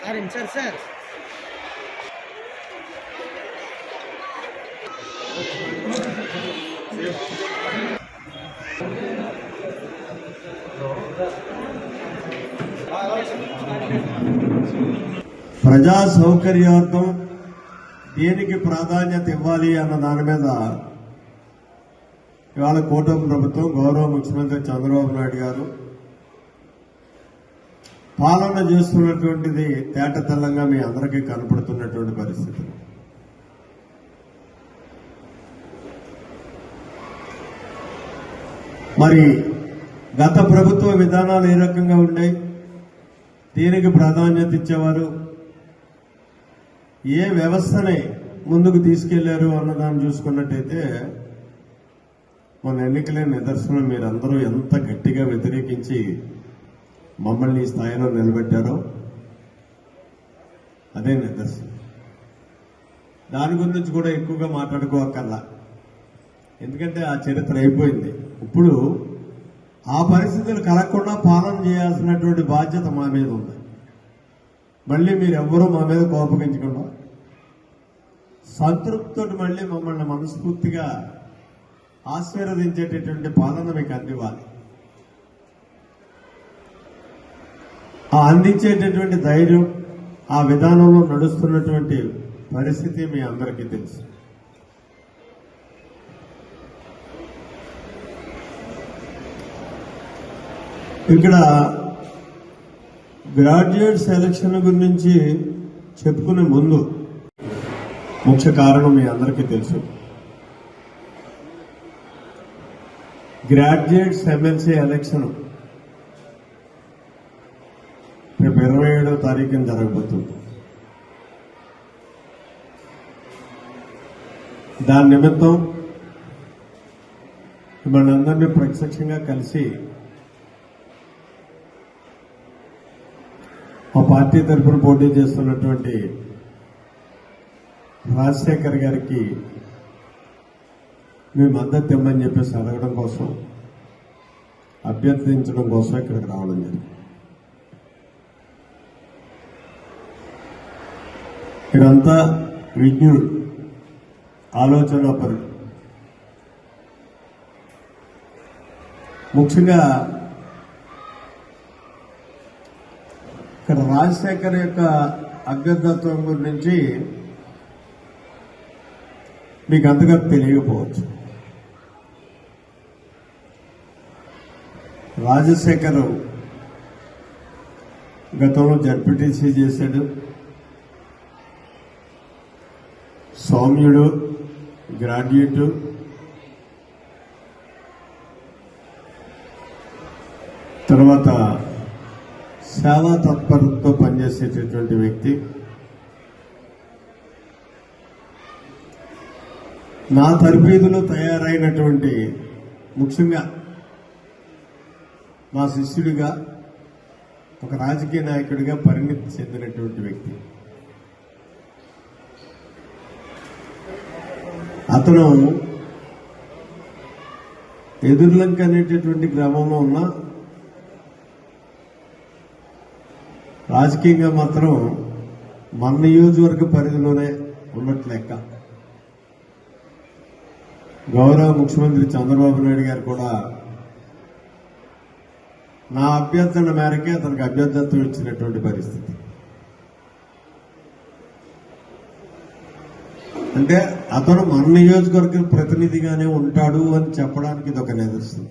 Sir sir. ప్రజా సౌకర్యార్థం దేనికి ప్రాధాన్యత ఇవ్వాలి అన్న దాని మీద ఇవాళ కూటమి ప్రభుత్వం గౌరవ ముఖ్యమంత్రి చంద్రబాబు నాయుడు గారు పాలన చేస్తున్నటువంటిది తేటతెల్లంగా మీ అందరికీ కనపడుతున్నటువంటి పరిస్థితి. మరి గత ప్రభుత్వ విధానాలు ఏ రకంగా ఉన్నాయి? దీనికి ప్రాధాన్యత ఇచ్చేవారు? ఏ వ్యవస్థని ముందుకు తీసుకెళ్ళారు అన్నదాన్ని చూసుకున్నట్టయితే మన ఎన్నికలే నిదర్శనం. మీరందరూ ఎంత గట్టిగా వ్యతిరేకించి మమ్మల్ని ఈ స్థాయిలో నిలబెట్టారో అదే నిదర్శనం. దాని గురించి కూడా ఎక్కువగా మాట్లాడుకోకల్లా ఎందుకంటే ఆ చరిత్ర అయిపోయింది. ఇప్పుడు ఆ పరిస్థితులు కలగకుండా పాలన చేయాల్సినటువంటి బాధ్యత మా మీద ఉంది. మళ్ళీ మీరు ఎవ్వరూ మా మీద కోపగించకుండా సంతృప్తితో మళ్ళీ మమ్మల్ని మనస్ఫూర్తిగా ఆశీర్వదించేటటువంటి పాలన మీకు అందివ్వాలి. ఆ అందించేటటువంటి ధైర్యం ఆ విధానంలో నడుస్తున్నటువంటి పరిస్థితి మీ అందరికీ తెలుసు. ఇక్కడ గ్రాడ్యుయేట్ సెలక్షన్ గురించి చెప్పుకునే ముందు ముఖ్య కారణం మీ అందరికీ తెలుసు. గ్రాడ్యుయేట్స్ ఎమ్మెల్సీ ఎలక్షన్ ఇరవై ఏడో తారీఖున జరగబోతుంది. దాని నిమిత్తం మనందరినీ ప్రత్యక్షంగా కలిసి మా పార్టీ తరఫున పోటీ చేస్తున్నటువంటి రాజశేఖర్ గారికి మీ మద్దతు ఇమ్మని చెప్పేసి అడగడం కోసం అభ్యర్థించడం కోసం ఇక్కడికి రావడం జరిగింది. ఇదంతా విజ్ఞుడు ఆలోచన పరుడు ముఖ్యంగా ఇక్కడ రాజశేఖర్ యొక్క అభ్యర్థత్వం గురించి మీకు అంతగా తెలియకపోవచ్చు. రాజశేఖర్ గతంలో జడ్పీటీసీ చేశాడు. సౌమ్యుడు గ్రాడ్యుయేట్. తర్వాత సేవా తత్పరతతో పనిచేసేటటువంటి వ్యక్తి. నా తరబీదులో తయారైనటువంటి ముఖ్యంగా మా శిష్యుడిగా ఒక రాజకీయ నాయకుడిగా పరిణితి చెందినటువంటి వ్యక్తి. అతను ఎదుర్లంక అనేటటువంటి గ్రామంలో ఉన్న రాజకీయంగా మాత్రం మన నియోజకవర్గ పరిధిలోనే ఉన్నట్లు లెక్క. గౌరవ ముఖ్యమంత్రి చంద్రబాబు నాయుడు గారు కూడా నా అభ్యర్థన మేరకే అతనికి అభ్యర్థత్వం ఇచ్చినటువంటి పరిస్థితి. అంటే అతను మన నియోజకవర్గ ప్రతినిధిగానే ఉంటాడు అని చెప్పడానికి ఇది ఒక నిదర్శనం.